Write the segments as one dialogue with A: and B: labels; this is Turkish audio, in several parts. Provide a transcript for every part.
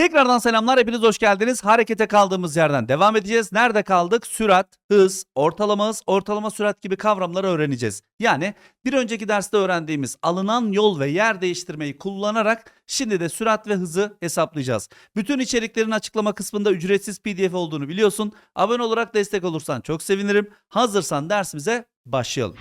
A: Tekrardan selamlar. Hepiniz hoş geldiniz. Harekete kaldığımız yerden devam edeceğiz. Nerede kaldık? Sürat, hız, ortalama hız, ortalama sürat gibi kavramları öğreneceğiz. Yani bir önceki derste öğrendiğimiz alınan yol ve yer değiştirmeyi kullanarak şimdi de sürat ve hızı hesaplayacağız. Bütün içeriklerin açıklama kısmında ücretsiz pdf olduğunu biliyorsun. Abone olarak destek olursan çok sevinirim. Hazırsan dersimize başlayalım.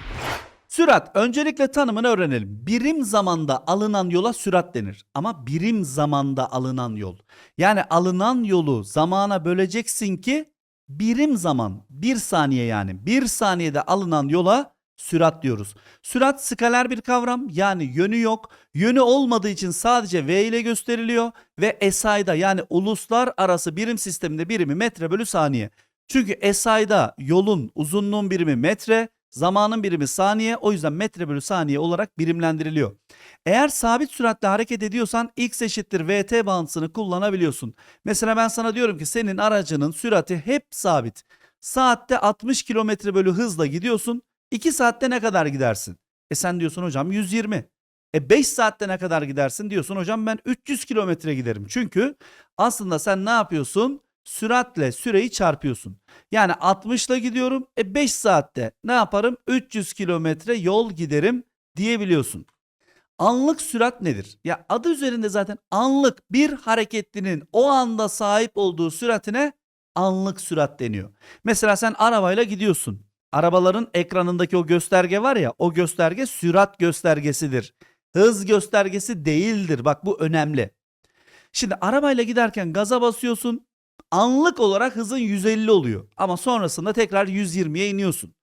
A: Sürat öncelikle tanımını öğrenelim. Birim zamanda alınan yola sürat denir. Ama birim zamanda alınan yol. Yani alınan yolu zamana böleceksin ki birim zaman, bir saniye yani bir saniyede alınan yola sürat diyoruz. Sürat skaler bir kavram yani yönü yok. Yönü olmadığı için sadece V ile gösteriliyor ve SI'da yani uluslararası birim sisteminde birimi metre bölü saniye. Çünkü SI'da yolun uzunluğun birimi metre, zamanın birimi saniye o yüzden metre bölü saniye olarak birimlendiriliyor. Eğer sabit süratle hareket ediyorsan x eşittir vt bağıntısını kullanabiliyorsun. Mesela ben sana diyorum ki senin aracının sürati hep sabit. Saatte 60 kilometre bölü hızla gidiyorsun. 2 saatte ne kadar gidersin? E sen diyorsun hocam 120. E 5 saatte ne kadar gidersin diyorsun hocam ben 300 kilometre giderim. Çünkü aslında sen ne yapıyorsun? Süratle süreyi çarpıyorsun. Yani 60 ile gidiyorum. E 5 saatte ne yaparım? 300 kilometre yol giderim diyebiliyorsun. Anlık sürat nedir? Ya adı üzerinde zaten anlık bir hareketlinin o anda sahip olduğu süratine anlık sürat deniyor. Mesela sen arabayla gidiyorsun. Arabaların ekranındaki o gösterge var ya o gösterge sürat göstergesidir. Hız göstergesi değildir. Bak bu önemli. Şimdi arabayla giderken gaza basıyorsun. Anlık olarak hızın 150 oluyor. Ama sonrasında tekrar 120'ye iniyorsun.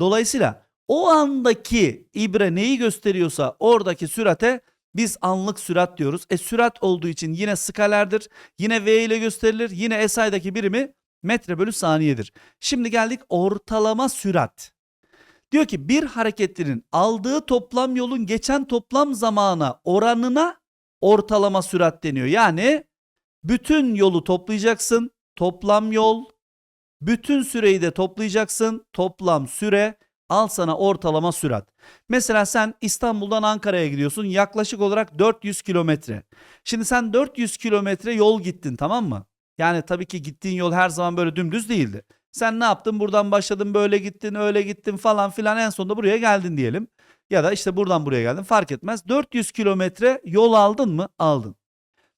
A: Dolayısıyla o andaki ibre neyi gösteriyorsa oradaki sürate biz anlık sürat diyoruz. E sürat olduğu için yine skalerdir. Yine V ile gösterilir. Yine SI'daki birimi metre bölü saniyedir. Şimdi geldik ortalama sürat. Diyor ki bir hareketlinin aldığı toplam yolun geçen toplam zamana oranına ortalama sürat deniyor. Yani bütün yolu toplayacaksın. Toplam yol. Bütün süreyi de toplayacaksın. Toplam süre. Al sana ortalama sürat. Mesela sen İstanbul'dan Ankara'ya gidiyorsun. Yaklaşık olarak 400 kilometre. Şimdi sen 400 kilometre yol gittin tamam mı? Yani tabii ki gittiğin yol her zaman böyle dümdüz değildi. Sen ne yaptın? Buradan başladın böyle gittin öyle gittin falan filan en sonunda buraya geldin diyelim. Ya da işte buradan buraya geldin fark etmez. 400 kilometre yol aldın mı? Aldın.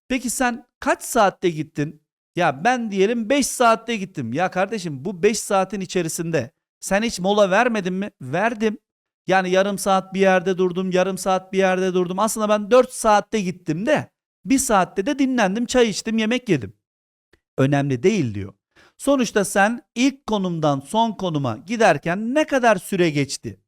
A: Peki sen kaç saatte gittin? Ya ben diyelim 5 saatte gittim. Ya kardeşim bu 5 saatin içerisinde sen hiç mola vermedin mi? Verdim. Yani yarım saat bir yerde durdum, yarım saat bir yerde durdum. Aslında ben 4 saatte gittim de bir saatte de dinlendim, çay içtim, yemek yedim. Önemli değil diyor. Sonuçta sen ilk konumdan son konuma giderken ne kadar süre geçti?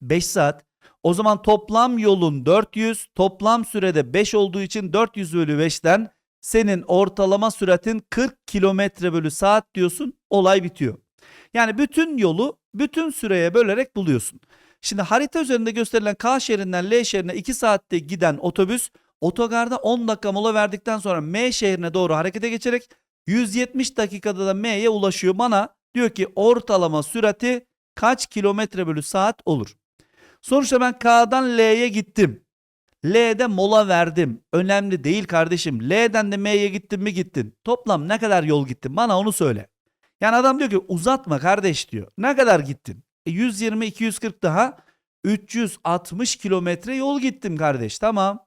A: 5 saat. O zaman toplam yolun 400, toplam sürede 5 olduğu için 400 bölü 5'ten senin ortalama süratin 40 kilometre bölü saat diyorsun olay bitiyor. Yani bütün yolu bütün süreye bölerek buluyorsun. Şimdi harita üzerinde gösterilen K şehrinden L şehrine 2 saatte giden otobüs otogarda 10 dakika mola verdikten sonra M şehrine doğru harekete geçerek 170 dakikada da M'ye ulaşıyor. Bana diyor ki ortalama sürati kaç kilometre bölü saat olur? Sonuçta ben K'dan L'ye gittim. L'de mola verdim. Önemli değil kardeşim. L'den de M'ye gittin mi gittin. Toplam ne kadar yol gittin bana onu söyle. Yani adam diyor ki uzatma kardeş diyor. Ne kadar gittin? E 120 240 daha 360 kilometre yol gittim kardeş tamam.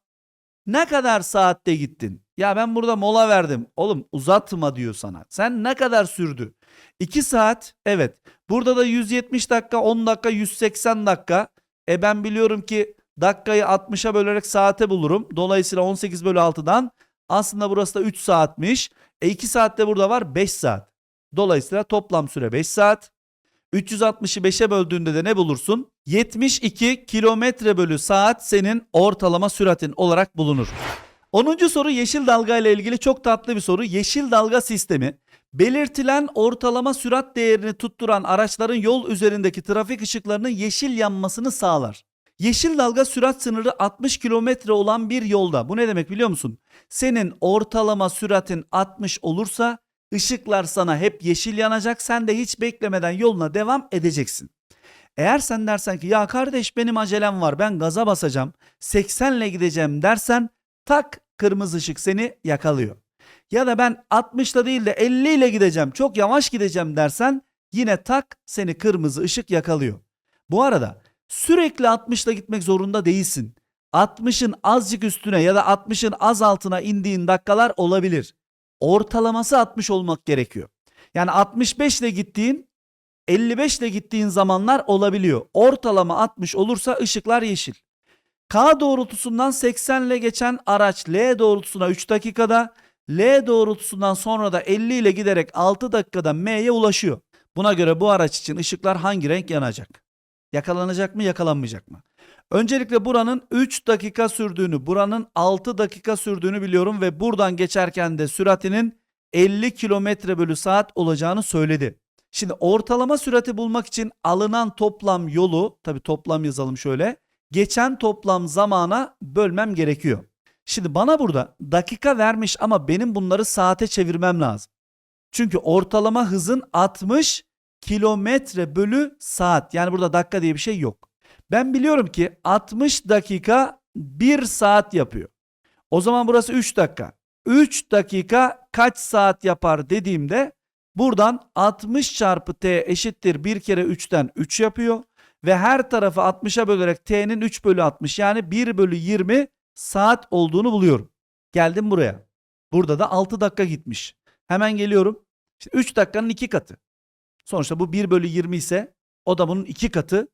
A: Ne kadar saatte gittin? Ya ben burada mola verdim. Oğlum uzatma diyor sana. Sen ne kadar sürdü? 2 saat. Evet. Burada da 170 dakika, 10 dakika, 180 dakika. E ben biliyorum ki dakikayı 60'a bölerek saate bulurum. Dolayısıyla 18 bölü 6'dan aslında burası da 3 saatmiş. E 2 saatte burada var 5 saat. Dolayısıyla toplam süre 5 saat. 360'ı 5'e böldüğünde de ne bulursun? 72 kilometre bölü saat senin ortalama süratin olarak bulunur. 10. soru yeşil dalga ile ilgili çok tatlı bir soru. Yeşil dalga sistemi belirtilen ortalama sürat değerini tutturan araçların yol üzerindeki trafik ışıklarının yeşil yanmasını sağlar. Yeşil dalga sürat sınırı 60 kilometre olan bir yolda. Bu ne demek biliyor musun? Senin ortalama süratin 60 olursa ışıklar sana hep yeşil yanacak. Sen de hiç beklemeden yoluna devam edeceksin. Eğer sen dersen ki ya kardeş benim acelem var ben gaza basacağım 80 ile gideceğim dersen tak kırmızı ışık seni yakalıyor. Ya da ben 60'la değil de 50 ile gideceğim, çok yavaş gideceğim dersen yine tak seni kırmızı ışık yakalıyor. Bu arada sürekli 60'la gitmek zorunda değilsin. 60'ın azıcık üstüne ya da 60'ın az altına indiğin dakikalar olabilir. Ortalaması 60 olmak gerekiyor. Yani 65 ile gittiğin 55 ile gittiğin zamanlar olabiliyor. Ortalama 60 olursa ışıklar yeşil. K doğrultusundan 80 ile geçen araç L doğrultusuna 3 dakikada, L doğrultusundan sonra da 50 ile giderek 6 dakikada M'ye ulaşıyor. Buna göre bu araç için ışıklar hangi renk yanacak? Yakalanacak mı, yakalanmayacak mı? Öncelikle buranın 3 dakika sürdüğünü, buranın 6 dakika sürdüğünü biliyorum ve buradan geçerken de süratinin 50 kilometre bölü saat olacağını söyledi. Şimdi ortalama sürati bulmak için alınan toplam yolu, tabi toplam yazalım şöyle, geçen toplam zamana bölmem gerekiyor. Şimdi bana burada dakika vermiş ama benim bunları saate çevirmem lazım. Çünkü ortalama hızın 60 kilometre bölü saat. Yani burada dakika diye bir şey yok. Ben biliyorum ki 60 dakika 1 saat yapıyor. O zaman burası 3 dakika. 3 dakika kaç saat yapar dediğimde buradan 60 çarpı t eşittir 1 kere 3'ten 3 yapıyor. Ve her tarafı 60'a bölerek t'nin 3 bölü 60 yani 1 bölü 20 saat olduğunu buluyorum. Geldim buraya. Burada da 6 dakika gitmiş. Hemen geliyorum. İşte 3 dakikanın 2 katı. Sonuçta bu 1 bölü 20 ise o da bunun 2 katı.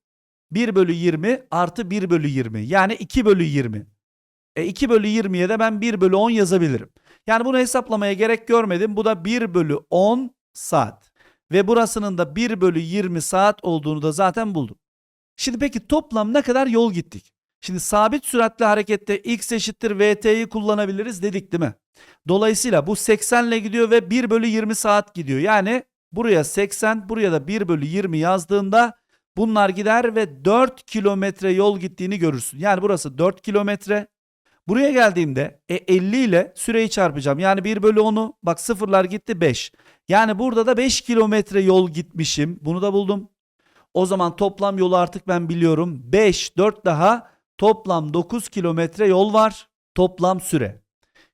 A: 1 bölü 20 artı 1 bölü 20 yani 2 bölü 20. E 2 bölü 20'ye de ben 1 bölü 10 yazabilirim. Yani bunu hesaplamaya gerek görmedim. Bu da 1 bölü 10 saat. Ve burasının da 1 bölü 20 saat olduğunu da zaten buldum. Şimdi peki toplam ne kadar yol gittik? Şimdi sabit süratli harekette x eşittir vt'yi kullanabiliriz dedik değil mi? Dolayısıyla bu 80 ile gidiyor ve 1 bölü 20 saat gidiyor. Yani buraya 80 buraya da 1 bölü 20 yazdığında bunlar gider ve 4 kilometre yol gittiğini görürsün. Yani burası 4 kilometre. Buraya geldiğimde e, 50 ile süreyi çarpacağım. Yani 1 bölü 10'u bak sıfırlar gitti 5. Yani burada da 5 kilometre yol gitmişim. Bunu da buldum. O zaman toplam yolu artık ben biliyorum. 5, 4 daha toplam 9 kilometre yol var. Toplam süre.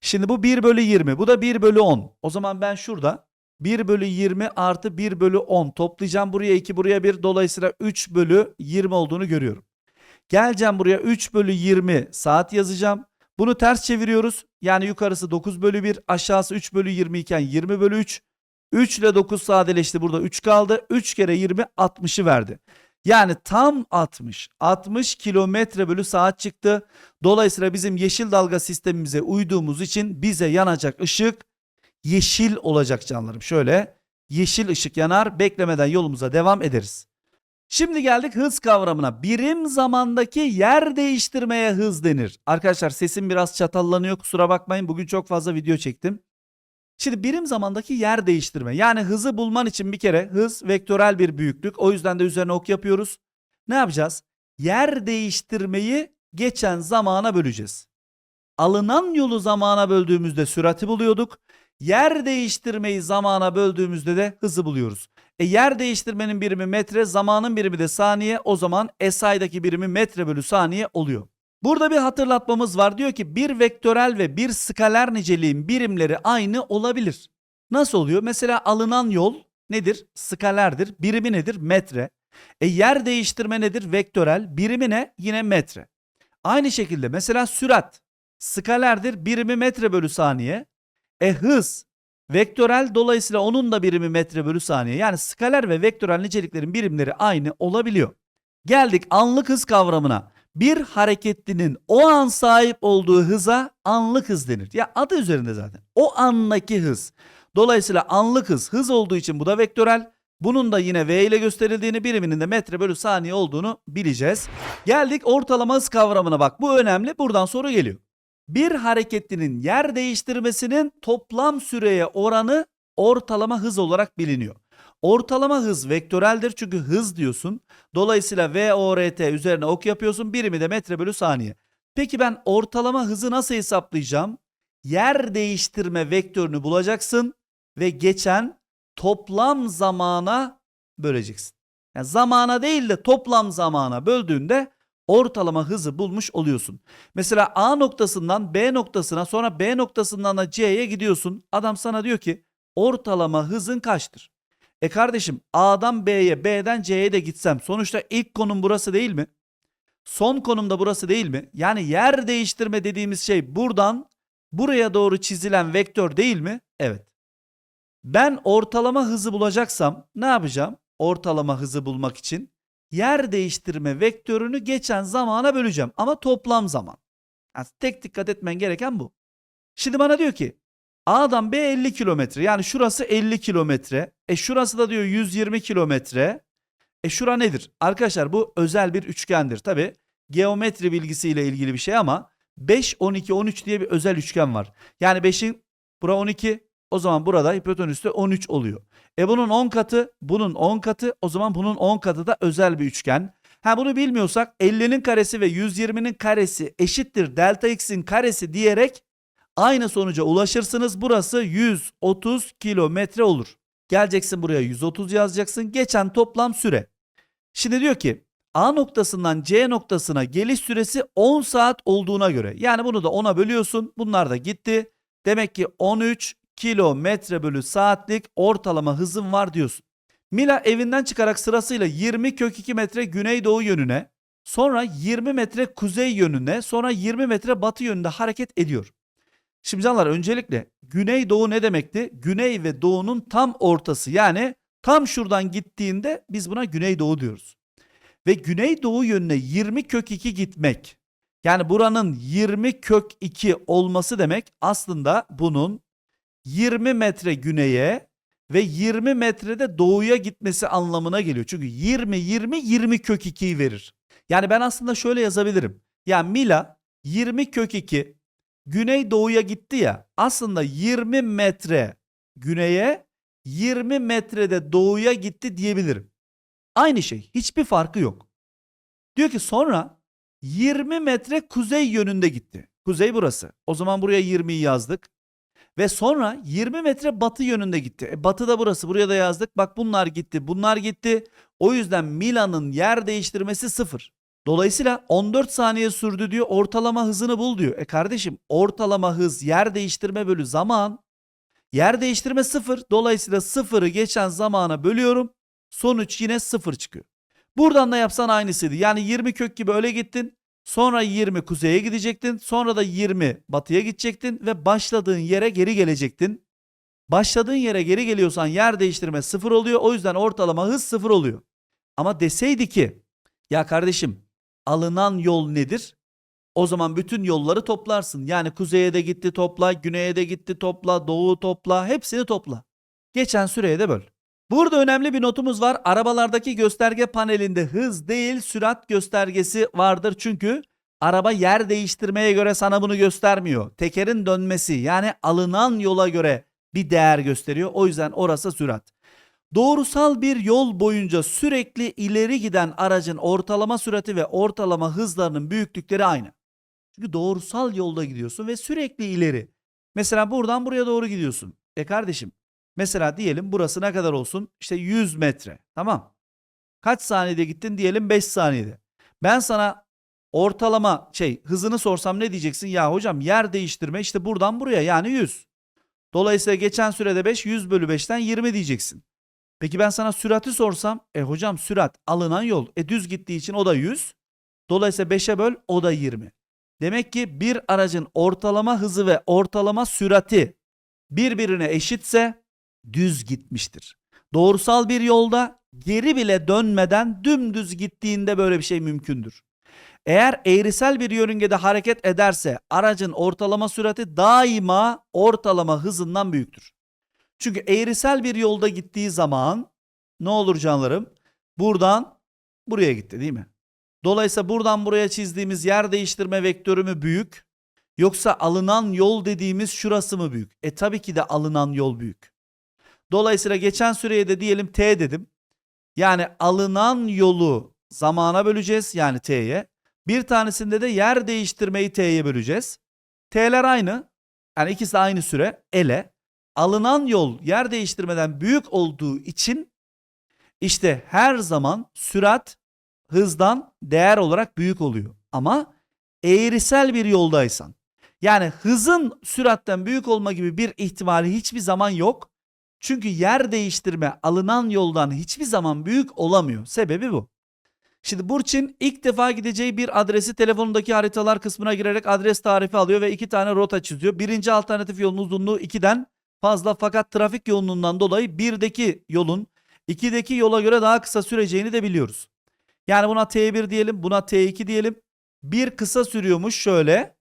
A: Şimdi bu 1 bölü 20. Bu da 1 bölü 10. O zaman ben şurada 1 bölü 20 artı 1 bölü 10 toplayacağım. Buraya 2 buraya 1. Dolayısıyla 3 bölü 20 olduğunu görüyorum. Geleceğim buraya 3 bölü 20 saat yazacağım. Bunu ters çeviriyoruz. Yani yukarısı 9 bölü 1 aşağısı 3 bölü 20 iken 20 bölü 3. 3 ile 9 sadeleşti burada 3 kaldı. 3 kere 20 60'ı verdi. Yani tam 60. 60 kilometre bölü saat çıktı. Dolayısıyla bizim yeşil dalga sistemimize uyduğumuz için bize yanacak ışık yeşil olacak canlarım. Şöyle yeşil ışık yanar beklemeden yolumuza devam ederiz. Şimdi geldik hız kavramına. Birim zamandaki yer değiştirmeye hız denir. Arkadaşlar sesim biraz çatallanıyor kusura bakmayın. Bugün çok fazla video çektim. Şimdi birim zamandaki yer değiştirme. Yani hızı bulman için bir kere hız vektörel bir büyüklük. O yüzden de üzerine ok yapıyoruz. Ne yapacağız? Yer değiştirmeyi geçen zamana böleceğiz. Alınan yolu zamana böldüğümüzde sürati buluyorduk. Yer değiştirmeyi zamana böldüğümüzde de hızı buluyoruz. E yer değiştirmenin birimi metre, zamanın birimi de saniye. O zaman SI'daki birimi metre bölü saniye oluyor. Burada bir hatırlatmamız var. Diyor ki bir vektörel ve bir skaler niceliğin birimleri aynı olabilir. Nasıl oluyor? Mesela alınan yol nedir? Skalerdir. Birimi nedir? Metre. E yer değiştirme nedir? Vektörel. Birimi ne? Yine metre. Aynı şekilde mesela sürat skalerdir. Birimi metre bölü saniye. E hız vektörel dolayısıyla onun da birimi metre bölü saniye. Yani skaler ve vektörel niceliklerin birimleri aynı olabiliyor. Geldik anlık hız kavramına bir hareketlinin o an sahip olduğu hıza anlık hız denir. Ya adı üzerinde zaten. O andaki hız. Dolayısıyla anlık hız hız olduğu için bu da vektörel. Bunun da yine V ile gösterildiğini biriminin de metre bölü saniye olduğunu bileceğiz. Geldik ortalama hız kavramına bak. Bu önemli. Buradan soru geliyor. Bir hareketlinin yer değiştirmesinin toplam süreye oranı ortalama hız olarak biliniyor. Ortalama hız vektöreldir çünkü hız diyorsun. Dolayısıyla VORT üzerine ok yapıyorsun. Birimi de metre bölü saniye. Peki ben ortalama hızı nasıl hesaplayacağım? Yer değiştirme vektörünü bulacaksın ve geçen toplam zamana böleceksin. Yani zamana değil de toplam zamana böldüğünde ortalama hızı bulmuş oluyorsun. Mesela A noktasından B noktasına sonra B noktasından da C'ye gidiyorsun. Adam sana diyor ki ortalama hızın kaçtır? E kardeşim A'dan B'ye B'den C'ye de gitsem sonuçta ilk konum burası değil mi? Son konum da burası değil mi? Yani yer değiştirme dediğimiz şey buradan buraya doğru çizilen vektör değil mi? Evet. Ben ortalama hızı bulacaksam ne yapacağım? Ortalama hızı bulmak için yer değiştirme vektörünü geçen zamana böleceğim ama toplam zaman. Yani tek dikkat etmen gereken bu. Şimdi bana diyor ki A'dan B 50 kilometre yani şurası 50 kilometre. E şurası da diyor 120 kilometre. E şura nedir? Arkadaşlar bu özel bir üçgendir. Tabi geometri bilgisiyle ilgili bir şey ama 5, 12, 13 diye bir özel üçgen var. Yani 5'in bura 12 o zaman burada hipotenüsü 13 oluyor. E bunun 10 katı bunun 10 katı o zaman bunun 10 katı da özel bir üçgen. Ha bunu bilmiyorsak 50'nin karesi ve 120'nin karesi eşittir delta x'in karesi diyerek aynı sonuca ulaşırsınız. Burası 130 kilometre olur. Geleceksin buraya 130 yazacaksın. Geçen toplam süre. Şimdi diyor ki A noktasından C noktasına geliş süresi 10 saat olduğuna göre. Yani bunu da 10'a bölüyorsun. Bunlar da gitti. Demek ki 13 kilometre bölü saatlik ortalama hızım var diyorsun. Mila evinden çıkarak sırasıyla 20 kök 2 metre güneydoğu yönüne, sonra 20 metre kuzey yönüne, sonra 20 metre batı yönünde hareket ediyor. Şimdi canlar öncelikle güneydoğu ne demekti? Güney ve doğunun tam ortası yani tam şuradan gittiğinde biz buna güneydoğu diyoruz. Ve güneydoğu yönüne 20 kök 2 gitmek. Yani buranın 20 kök 2 olması demek aslında bunun 20 metre güneye ve 20 metrede doğuya gitmesi anlamına geliyor. Çünkü 20 20 20 kök 2'yi verir. Yani ben aslında şöyle yazabilirim. Yani Mila 20 kök 2 güney doğuya gitti ya. Aslında 20 metre güneye 20 metrede doğuya gitti diyebilirim. Aynı şey. Hiçbir farkı yok. Diyor ki sonra 20 metre kuzey yönünde gitti. Kuzey burası. O zaman buraya 20'yi yazdık. Ve sonra 20 metre batı yönünde gitti. E, batı da burası. Buraya da yazdık. Bak bunlar gitti. Bunlar gitti. O yüzden Milan'ın yer değiştirmesi sıfır. Dolayısıyla 14 saniye sürdü diyor. Ortalama hızını bul diyor. E kardeşim ortalama hız yer değiştirme bölü zaman. Yer değiştirme sıfır. Dolayısıyla sıfırı geçen zamana bölüyorum. Sonuç yine sıfır çıkıyor. Buradan da yapsan aynısıydı. Yani 20 kök gibi öyle gittin. Sonra 20 kuzeye gidecektin. Sonra da 20 batıya gidecektin ve başladığın yere geri gelecektin. Başladığın yere geri geliyorsan yer değiştirme sıfır oluyor. O yüzden ortalama hız sıfır oluyor. Ama deseydi ki ya kardeşim alınan yol nedir? O zaman bütün yolları toplarsın. Yani kuzeye de gitti topla, güneye de gitti topla, doğu topla, hepsini topla. Geçen süreye de böl. Burada önemli bir notumuz var. Arabalardaki gösterge panelinde hız değil sürat göstergesi vardır. Çünkü araba yer değiştirmeye göre sana bunu göstermiyor. Tekerin dönmesi yani alınan yola göre bir değer gösteriyor. O yüzden orası sürat. Doğrusal bir yol boyunca sürekli ileri giden aracın ortalama sürati ve ortalama hızlarının büyüklükleri aynı. Çünkü doğrusal yolda gidiyorsun ve sürekli ileri. Mesela buradan buraya doğru gidiyorsun. E kardeşim Mesela diyelim burası ne kadar olsun? İşte 100 metre. Tamam. Kaç saniyede gittin? Diyelim 5 saniyede. Ben sana ortalama şey hızını sorsam ne diyeceksin? Ya hocam yer değiştirme işte buradan buraya yani 100. Dolayısıyla geçen sürede 5 100 bölü 5'ten 20 diyeceksin. Peki ben sana sürati sorsam e hocam sürat alınan yol e düz gittiği için o da 100. Dolayısıyla 5'e böl o da 20. Demek ki bir aracın ortalama hızı ve ortalama sürati birbirine eşitse düz gitmiştir. Doğrusal bir yolda geri bile dönmeden dümdüz gittiğinde böyle bir şey mümkündür. Eğer eğrisel bir yörüngede hareket ederse aracın ortalama sürati daima ortalama hızından büyüktür. Çünkü eğrisel bir yolda gittiği zaman ne olur canlarım? Buradan buraya gitti değil mi? Dolayısıyla buradan buraya çizdiğimiz yer değiştirme vektörü mü büyük? Yoksa alınan yol dediğimiz şurası mı büyük? E tabii ki de alınan yol büyük. Dolayısıyla geçen süreye de diyelim t dedim. Yani alınan yolu zamana böleceğiz yani t'ye. Bir tanesinde de yer değiştirmeyi t'ye böleceğiz. T'ler aynı. Yani ikisi de aynı süre. Ele. Alınan yol yer değiştirmeden büyük olduğu için işte her zaman sürat hızdan değer olarak büyük oluyor. Ama eğrisel bir yoldaysan yani hızın süratten büyük olma gibi bir ihtimali hiçbir zaman yok. Çünkü yer değiştirme alınan yoldan hiçbir zaman büyük olamıyor. Sebebi bu. Şimdi Burçin ilk defa gideceği bir adresi telefonundaki haritalar kısmına girerek adres tarifi alıyor ve iki tane rota çiziyor. Birinci alternatif yolun uzunluğu 2'den fazla fakat trafik yoğunluğundan dolayı birdeki yolun 2'deki yola göre daha kısa süreceğini de biliyoruz. Yani buna T1 diyelim, buna T2 diyelim. Bir kısa sürüyormuş şöyle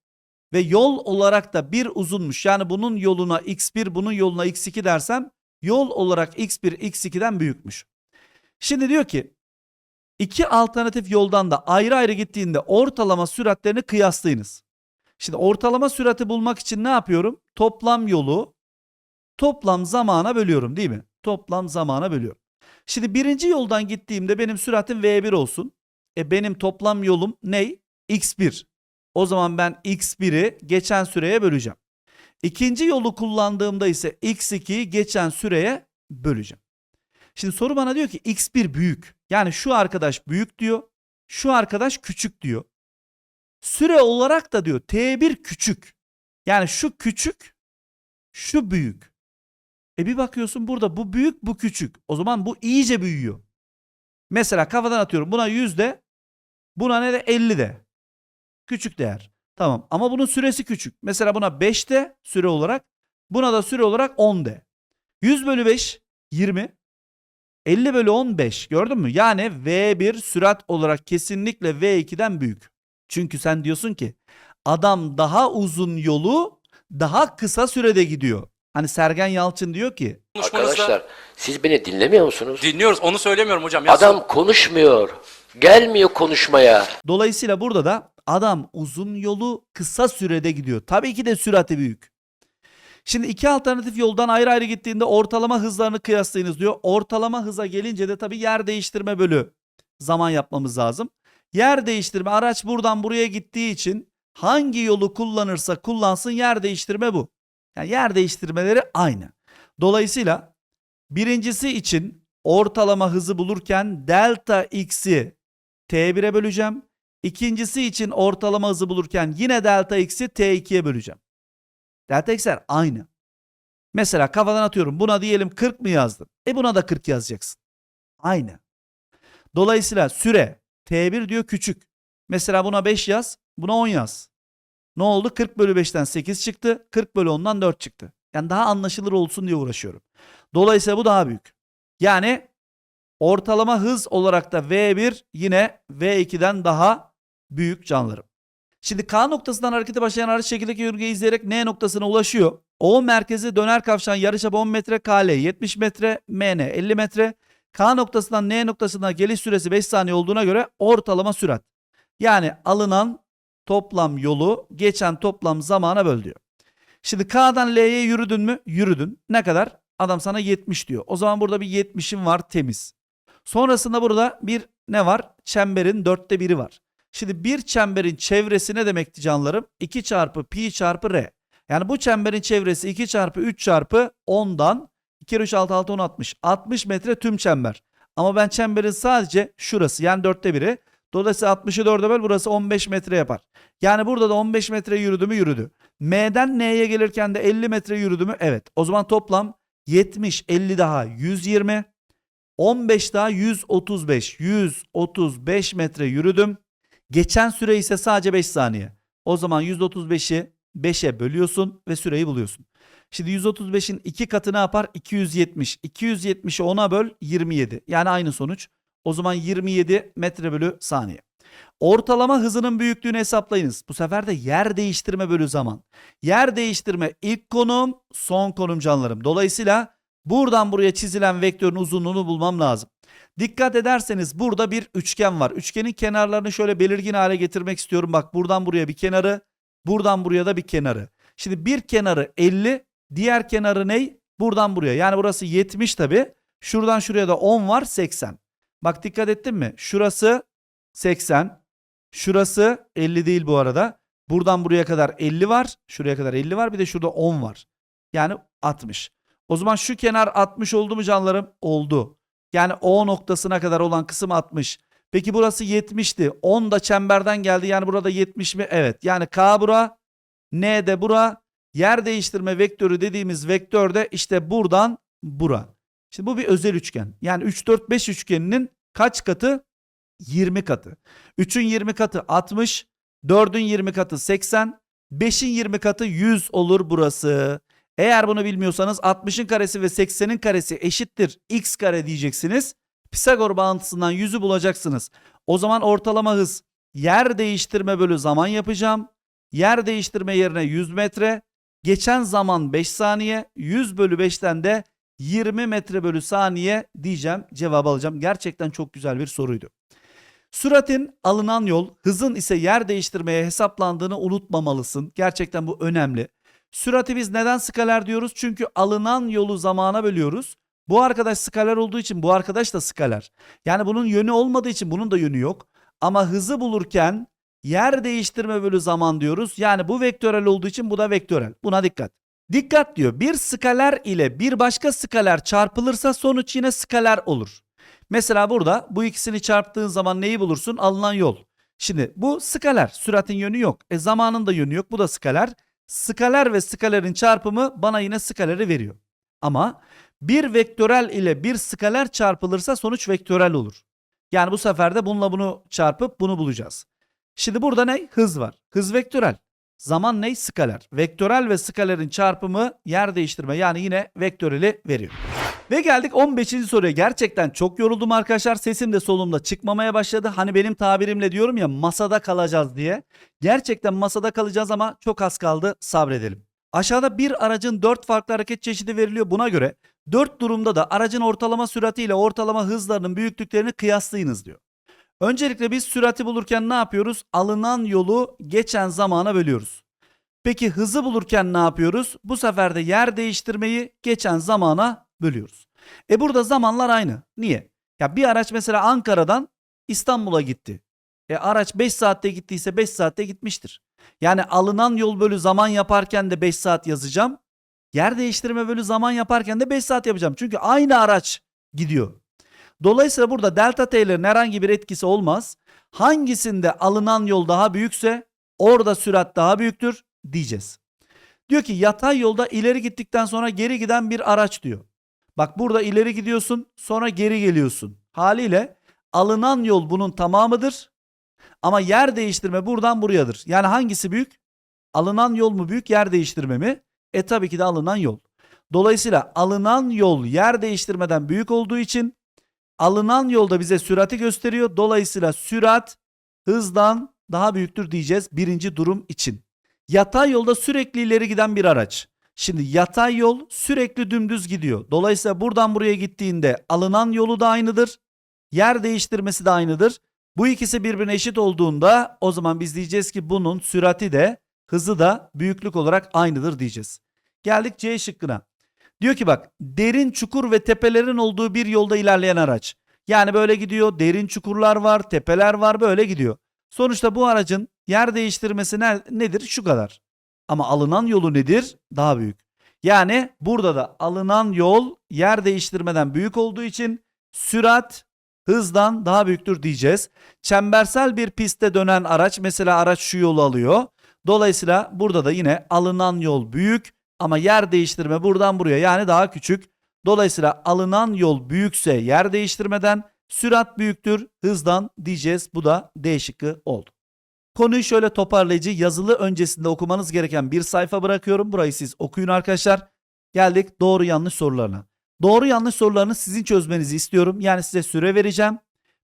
A: ve yol olarak da bir uzunmuş. Yani bunun yoluna x1, bunun yoluna x2 dersem yol olarak x1, x2'den büyükmüş. Şimdi diyor ki iki alternatif yoldan da ayrı ayrı gittiğinde ortalama süratlerini kıyaslayınız. Şimdi ortalama sürati bulmak için ne yapıyorum? Toplam yolu toplam zamana bölüyorum değil mi? Toplam zamana bölüyorum. Şimdi birinci yoldan gittiğimde benim süratim V1 olsun. E benim toplam yolum ne? X1. O zaman ben X1'i geçen süreye böleceğim. İkinci yolu kullandığımda ise X2'yi geçen süreye böleceğim. Şimdi soru bana diyor ki X1 büyük. Yani şu arkadaş büyük diyor. Şu arkadaş küçük diyor. Süre olarak da diyor T1 küçük. Yani şu küçük, şu büyük. E bir bakıyorsun burada bu büyük, bu küçük. O zaman bu iyice büyüyor. Mesela kafadan atıyorum. Buna 100 de, buna ne de 50 de. Küçük değer. Tamam ama bunun süresi küçük. Mesela buna 5 de süre olarak, buna da süre olarak 10 de. 100 bölü 5 20. 50 bölü 15 gördün mü? Yani V1 sürat olarak kesinlikle V2'den büyük. Çünkü sen diyorsun ki adam daha uzun yolu daha kısa sürede gidiyor. Hani Sergen Yalçın diyor ki
B: Konuşmanızda
C: Arkadaşlar siz beni dinlemiyor musunuz?
B: dinliyoruz. Onu söylemiyorum hocam. Ya
C: Adam konuşmuyor. Gelmiyor konuşmaya.
A: dolayısıyla burada da adam uzun yolu kısa sürede gidiyor. Tabii ki de sürati büyük. Şimdi iki alternatif yoldan ayrı ayrı gittiğinde ortalama hızlarını kıyaslayınız diyor. Ortalama hıza gelince de tabii yer değiştirme bölü zaman yapmamız lazım. Yer değiştirme araç buradan buraya gittiği için hangi yolu kullanırsa kullansın yer değiştirme bu. Yani yer değiştirmeleri aynı. Dolayısıyla birincisi için ortalama hızı bulurken delta x'i t1'e böleceğim. İkincisi için ortalama hızı bulurken yine delta x'i t2'ye böleceğim. Delta x'ler aynı. Mesela kafadan atıyorum buna diyelim 40 mı yazdın? E buna da 40 yazacaksın. Aynı. Dolayısıyla süre t1 diyor küçük. Mesela buna 5 yaz, buna 10 yaz. Ne oldu? 40 bölü 5'ten 8 çıktı. 40 bölü 10'dan 4 çıktı. Yani daha anlaşılır olsun diye uğraşıyorum. Dolayısıyla bu daha büyük. Yani ortalama hız olarak da V1 yine V2'den daha büyük canlarım. Şimdi K noktasından harekete başlayan araç şekildeki yörüngeyi izleyerek N noktasına ulaşıyor. O merkezi döner kavşağın yarıçapı 10 metre, KL 70 metre, MN 50 metre. K noktasından N noktasına geliş süresi 5 saniye olduğuna göre ortalama sürat. Yani alınan toplam yolu geçen toplam zamana böl diyor. Şimdi K'dan L'ye yürüdün mü? Yürüdün. Ne kadar? Adam sana 70 diyor. O zaman burada bir 70'in var temiz. Sonrasında burada bir ne var? Çemberin dörtte biri var. Şimdi bir çemberin çevresi ne demekti canlarım? 2 çarpı pi çarpı r. Yani bu çemberin çevresi 2 çarpı 3 çarpı 10'dan 2 kere 3 6 6 10 60. 60 metre tüm çember. Ama ben çemberin sadece şurası yani dörtte biri. Dolayısıyla 60'ı 4'e böl burası 15 metre yapar. Yani burada da 15 metre yürüdü mü yürüdü. M'den N'ye gelirken de 50 metre yürüdü mü? Evet. O zaman toplam 70, 50 daha 120. 15 daha 135. 135 metre yürüdüm. Geçen süre ise sadece 5 saniye. O zaman 135'i 5'e bölüyorsun ve süreyi buluyorsun. Şimdi 135'in 2 katı ne yapar? 270. 270'i 10'a böl 27. Yani aynı sonuç. O zaman 27 metre bölü saniye. Ortalama hızının büyüklüğünü hesaplayınız. Bu sefer de yer değiştirme bölü zaman. Yer değiştirme ilk konum, son konum canlarım. Dolayısıyla buradan buraya çizilen vektörün uzunluğunu bulmam lazım. Dikkat ederseniz burada bir üçgen var. Üçgenin kenarlarını şöyle belirgin hale getirmek istiyorum. Bak buradan buraya bir kenarı, buradan buraya da bir kenarı. Şimdi bir kenarı 50, diğer kenarı ne? Buradan buraya. Yani burası 70 tabi. Şuradan şuraya da 10 var 80. Bak dikkat ettin mi? Şurası 80. Şurası 50 değil bu arada. Buradan buraya kadar 50 var. Şuraya kadar 50 var. Bir de şurada 10 var. Yani 60. O zaman şu kenar 60 oldu mu canlarım? Oldu. Yani O noktasına kadar olan kısım 60. Peki burası 70'ti. 10 da çemberden geldi. Yani burada 70 mi? Evet. Yani K bura, N de bura. Yer değiştirme vektörü dediğimiz vektör de işte buradan bura. Şimdi bu bir özel üçgen. Yani 3 4 5 üçgeninin kaç katı? 20 katı. 3'ün 20 katı 60, 4'ün 20 katı 80, 5'in 20 katı 100 olur burası. Eğer bunu bilmiyorsanız 60'ın karesi ve 80'in karesi eşittir x kare diyeceksiniz. Pisagor bağıntısından 100'ü bulacaksınız. O zaman ortalama hız yer değiştirme bölü zaman yapacağım. Yer değiştirme yerine 100 metre. Geçen zaman 5 saniye. 100 bölü 5'ten de 20 metre bölü saniye diyeceğim. Cevabı alacağım. Gerçekten çok güzel bir soruydu. Süratin alınan yol, hızın ise yer değiştirmeye hesaplandığını unutmamalısın. Gerçekten bu önemli. Sürati biz neden skaler diyoruz? Çünkü alınan yolu zamana bölüyoruz. Bu arkadaş skaler olduğu için bu arkadaş da skaler. Yani bunun yönü olmadığı için bunun da yönü yok. Ama hızı bulurken yer değiştirme bölü zaman diyoruz. Yani bu vektörel olduğu için bu da vektörel. Buna dikkat. Dikkat diyor. Bir skaler ile bir başka skaler çarpılırsa sonuç yine skaler olur. Mesela burada bu ikisini çarptığın zaman neyi bulursun? Alınan yol. Şimdi bu skaler. Süratin yönü yok. E zamanın da yönü yok. Bu da skaler. Skaler ve skalerin çarpımı bana yine skaleri veriyor. Ama bir vektörel ile bir skaler çarpılırsa sonuç vektörel olur. Yani bu sefer de bununla bunu çarpıp bunu bulacağız. Şimdi burada ne? Hız var. Hız vektörel. Zaman ne? Skaler. Vektörel ve skalerin çarpımı yer değiştirme yani yine vektöreli veriyor. Ve geldik 15. soruya. Gerçekten çok yoruldum arkadaşlar. Sesim de solumda çıkmamaya başladı. Hani benim tabirimle diyorum ya masada kalacağız diye. Gerçekten masada kalacağız ama çok az kaldı. Sabredelim. Aşağıda bir aracın 4 farklı hareket çeşidi veriliyor. Buna göre 4 durumda da aracın ortalama sürati ile ortalama hızlarının büyüklüklerini kıyaslayınız diyor. Öncelikle biz sürati bulurken ne yapıyoruz? Alınan yolu geçen zamana bölüyoruz. Peki hızı bulurken ne yapıyoruz? Bu sefer de yer değiştirmeyi geçen zamana bölüyoruz. E burada zamanlar aynı. Niye? Ya bir araç mesela Ankara'dan İstanbul'a gitti. E araç 5 saatte gittiyse 5 saatte gitmiştir. Yani alınan yol bölü zaman yaparken de 5 saat yazacağım. Yer değiştirme bölü zaman yaparken de 5 saat yapacağım. Çünkü aynı araç gidiyor. Dolayısıyla burada delta t'lerin herhangi bir etkisi olmaz. Hangisinde alınan yol daha büyükse orada sürat daha büyüktür diyeceğiz. Diyor ki yatay yolda ileri gittikten sonra geri giden bir araç diyor. Bak burada ileri gidiyorsun sonra geri geliyorsun. Haliyle alınan yol bunun tamamıdır. Ama yer değiştirme buradan buradadır. Yani hangisi büyük? Alınan yol mu büyük yer değiştirme mi? E tabii ki de alınan yol. Dolayısıyla alınan yol yer değiştirmeden büyük olduğu için alınan yolda bize sürati gösteriyor. Dolayısıyla sürat hızdan daha büyüktür diyeceğiz birinci durum için. Yatay yolda sürekli ileri giden bir araç. Şimdi yatay yol sürekli dümdüz gidiyor. Dolayısıyla buradan buraya gittiğinde alınan yolu da aynıdır. Yer değiştirmesi de aynıdır. Bu ikisi birbirine eşit olduğunda o zaman biz diyeceğiz ki bunun sürati de hızı da büyüklük olarak aynıdır diyeceğiz. Geldik C şıkkına. Diyor ki bak derin çukur ve tepelerin olduğu bir yolda ilerleyen araç. Yani böyle gidiyor derin çukurlar var tepeler var böyle gidiyor. Sonuçta bu aracın yer değiştirmesi ne- nedir? Şu kadar. Ama alınan yolu nedir? Daha büyük. Yani burada da alınan yol yer değiştirmeden büyük olduğu için sürat hızdan daha büyüktür diyeceğiz. Çembersel bir pistte dönen araç mesela araç şu yolu alıyor. Dolayısıyla burada da yine alınan yol büyük ama yer değiştirme buradan buraya yani daha küçük. Dolayısıyla alınan yol büyükse yer değiştirmeden sürat büyüktür hızdan diyeceğiz. Bu da D şıkkı oldu. Konuyu şöyle toparlayıcı yazılı öncesinde okumanız gereken bir sayfa bırakıyorum. Burayı siz okuyun arkadaşlar. Geldik doğru yanlış sorularına. Doğru yanlış sorularını sizin çözmenizi istiyorum. Yani size süre vereceğim.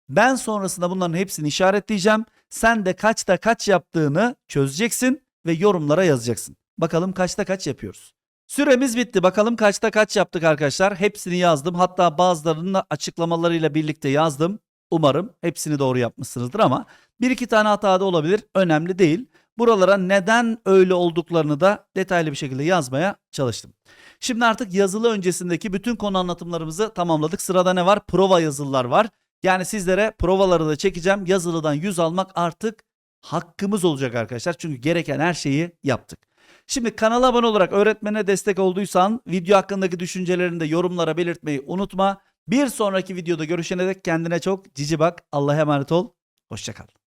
A: Ben sonrasında bunların hepsini işaretleyeceğim. Sen de kaçta kaç yaptığını çözeceksin ve yorumlara yazacaksın. Bakalım kaçta kaç yapıyoruz. Süremiz bitti. Bakalım kaçta kaç yaptık arkadaşlar. Hepsini yazdım. Hatta bazılarının açıklamalarıyla birlikte yazdım. Umarım hepsini doğru yapmışsınızdır ama bir iki tane hata da olabilir. Önemli değil. Buralara neden öyle olduklarını da detaylı bir şekilde yazmaya çalıştım. Şimdi artık yazılı öncesindeki bütün konu anlatımlarımızı tamamladık. Sırada ne var? Prova yazılılar var. Yani sizlere provaları da çekeceğim. Yazılıdan 100 almak artık hakkımız olacak arkadaşlar. Çünkü gereken her şeyi yaptık. Şimdi kanala abone olarak öğretmene destek olduysan video hakkındaki düşüncelerini de yorumlara belirtmeyi unutma. Bir sonraki videoda görüşene dek kendine çok cici bak. Allah'a emanet ol. Hoşçakal.